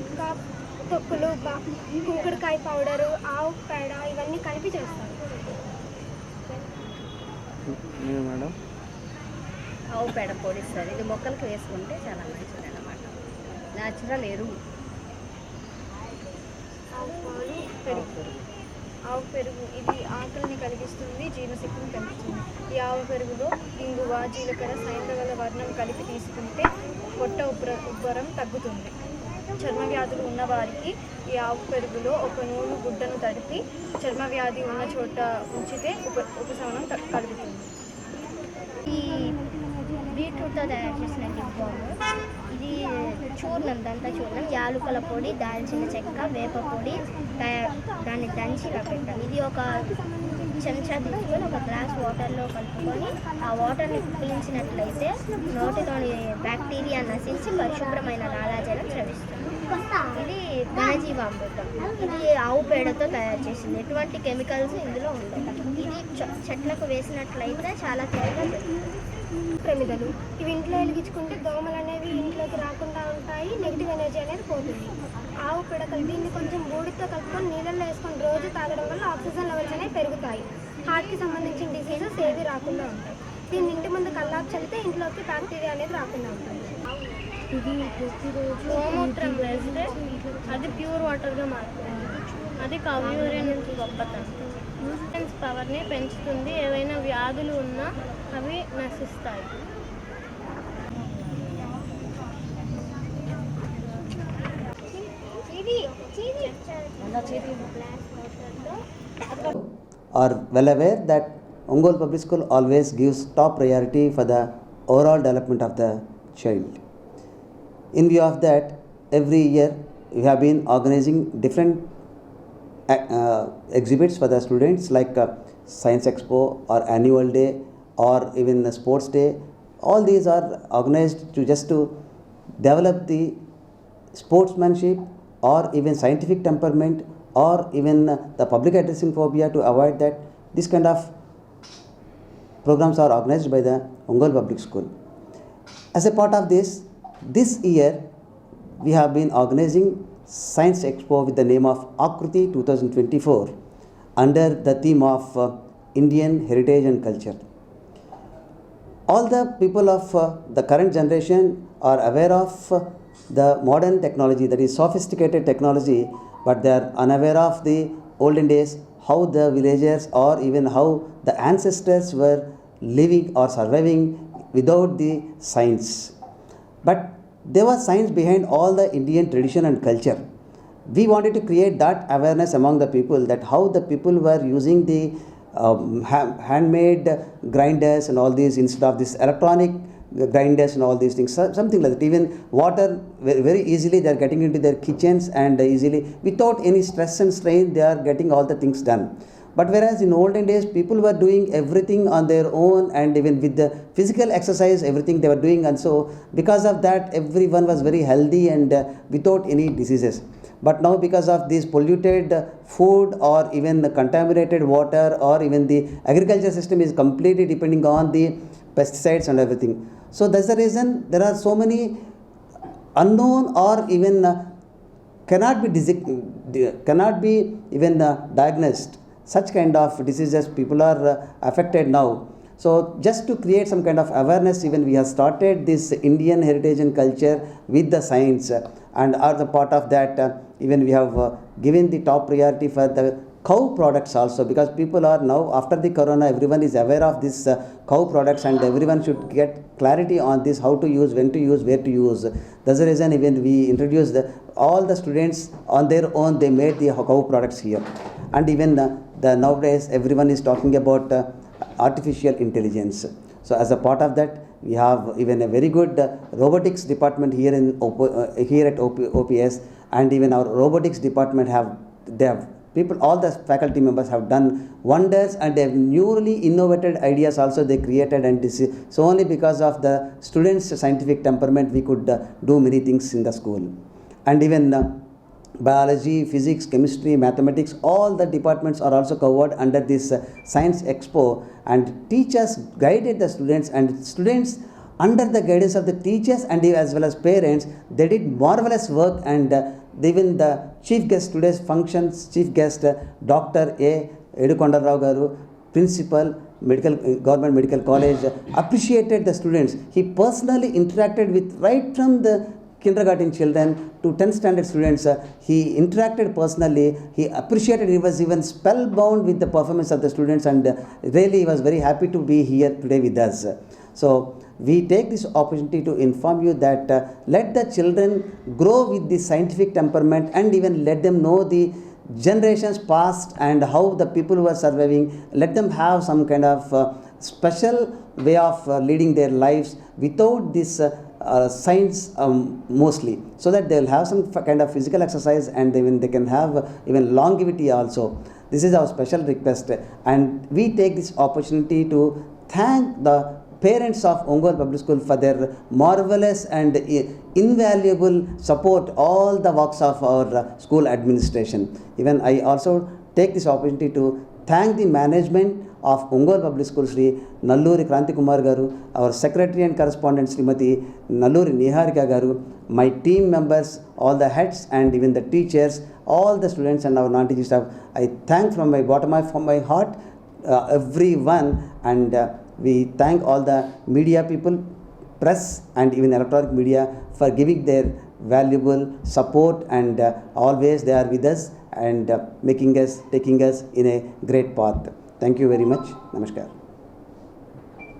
ఇంకా తొక్కులు బా- కుంకుడుకాయ పౌడరు ఆవు పేడ ఇవన్నీ కలిపి చేస్తారు. మీరు మేడం? ఆవు పేడ పొడిస్తారు. ఇది మొక్కలకు వేసుకుంటే చాలా మంచిది అన్నమాట న్యాచురల్ ఎరువు. ఆవు పాలు పెరుగు. ఆవు పెరుగు ఇది ఆకలిని కలిగిస్తుంది జీర్ణశక్తిని పెంచుతుంది. ఈ ఆవు పెరుగులో ఇంగువ జీలకర్ర సైంధవ వర్ణం కలిపి తీసుకుంటే పొట్ట ఉబ్బర ఉబ్బరం తగ్గుతుంది. చర్మ వ్యాధులు ఉన్నవారికి ఈ ఆవు పెరుగులో ఒక నూనె గుడ్డను తడిపి చర్మ వ్యాధి ఉన్న చోట ఉంచితే ఉప ఉపశమనం కలుగుతుంది. ఈ బీట్రూట్తో తయారు చేసిన లిప్ బామ్. ఇది చూర్ణం దంత చూర్ణం యాలుకల పొడి దాల్చిన చెక్క వేప పొడి తయారు దాన్ని దంచి ఇలా ఇది ఒక చెంచా తీసుకొని ఒక గ్లాస్ వాటర్లో కలుపుకొని ఆ వాటర్ని పీల్చినట్లయితే నోటిలోని బ్యాక్టీరియా నశించి పరిశుభ్రమైన లాలాజలం స్రవిస్తుంది. ఇది ఘనజీవామృతం. ఇది ఆవు పేడతో తయారు చేసింది. ఎటువంటి కెమికల్స్ ఇందులో ఉండవు. ఇది చెట్లకు వేసినట్లయితే చాలా త్వరగా ప్రమిదలు. ఇవి ఇంట్లో వెలిగించుకుంటే దోమలు అనేవి ఇంట్లోకి రాకుండా ఉంటాయి నెగిటివ్ ఎనర్జీ అనేది పోతుంది. ఆవు పిడకలు దీన్ని కొంచెం బూడితో కలుపుకొని నీళ్ళల్లో వేసుకొని రోజు తాగడం వల్ల ఆక్సిజన్ లెవెల్స్ అనేవి పెరుగుతాయి. హార్ట్కి సంబంధించిన డిసీజెస్ ఏవి రాకుండా ఉంటాయి. దీన్ని ఇంటి ముందు కల్లాపు చల్లితే ఇంట్లోకి బ్యాక్టీరియా అనేది రాకుండా ఉంటుంది. ఇది గోమూత్రం వేస్తే అది ప్యూర్ వాటర్గా మారుతుంది. అది కవ్యూరియా నుంచి గొప్పతనం. న్యూట్రియన్స్ పవర్ని పెంచుతుంది ఏవైనా వ్యాధులు ఉన్నా అవి నశిస్తాయి are well aware that Ongol Public School always gives top priority for the overall development of the child. In view of that, every year we have been organizing different uh, uh, exhibits for the students like uh, Science Expo or Annual Day or even Sports Day. All these are organized to just to develop the sportsmanship or even scientific temperament or even uh, the public addressing phobia to avoid that this kind of programs are organized by the Ongol Public School. As a part of this, this year we have been organizing Science Expo with the name of Akruti 2024 under the theme of uh, Indian heritage and culture. All the people of uh, the current generation are aware of uh, the modern technology, that is sophisticated technology, but they are unaware of the olden days, how the villagers or even how the ancestors were living or surviving without the science. But there was science behind all the Indian tradition and culture. We wanted to create that awareness among the people that how the people were using the um, ha- handmade grinders and all these instead of this electronic grinders and all these things. So- something like that. Even water very easily they are getting into their kitchens and easily without any stress and strain they are getting all the things done but whereas in olden days people were doing everything on their own and even with the physical exercise everything they were doing. And so because of that everyone was very healthy and uh, without any diseases. But now because of this polluted uh, food or even the contaminated water or even the agriculture system is completely depending on the pesticides and everything. So that's the reason there are so many unknown or even uh, cannot be cannot be even uh, diagnosed such kind of diseases people are uh, affected now. So just to create some kind of awareness even we have started this indian heritage and culture with the science uh, and are the part of that uh, even we have uh, given the top priority for the cow products also because people are now after the corona everyone is aware of this uh, cow products and everyone should get clarity on this how to use when to use where to use. That's the reason even we introduced the, all the students on their own they made the cow products here. And even uh, the nowadays everyone is talking about uh, artificial intelligence. So as a part of that we have even a very good uh, robotics department here in OP, uh, here at OP, ops and even our robotics department have they have people all the faculty members have done wonders and they have newly innovated ideas also they created and this is so only because of the students scientific temperament we could uh, do many things in the school. And even uh, biology physics chemistry mathematics all the departments are also covered under this uh, science expo and teachers guided the students and students under the guidance of the teachers and as well as parents they did marvelous work and uh, even the chief guest today's functions, chief guest uh, Dr. A. Edukondarao Garu, principal, medical government medical college, uh, appreciated the students. He personally interacted with right from the kindergarten children to 10th standard students. uh, he interacted personally. He appreciated. He was even spellbound with the performance of the students, and uh, really he was very happy to be here today with us. So we take this opportunity to inform you that uh, let the children grow with the scientific temperament and even let them know the generations past and how the people who are surviving let them have some kind of uh, special way of uh, leading their lives without this uh, uh, science um, mostly so that they will have some kind of physical exercise and even they can have uh, even longevity also this is our special request and we take this opportunity to thank the parents of Ongole Public School for their marvelous and i- invaluable support all the works of our uh, school administration. Even I also take this opportunity to thank the management of Ongole Public School Sri Nalluri Kranti Kumar Garu, our secretary and correspondent Srimati Nalluri Niharika Garu, my team members, all the heads and even the teachers, all the students and our non-teaching staff. I thank from my bottom of from my heart uh, everyone and uh, we thank all the media people press and even electronic media for giving their valuable support and uh, always they are with us and uh, making us taking us in a great path thank you very much. Namaskar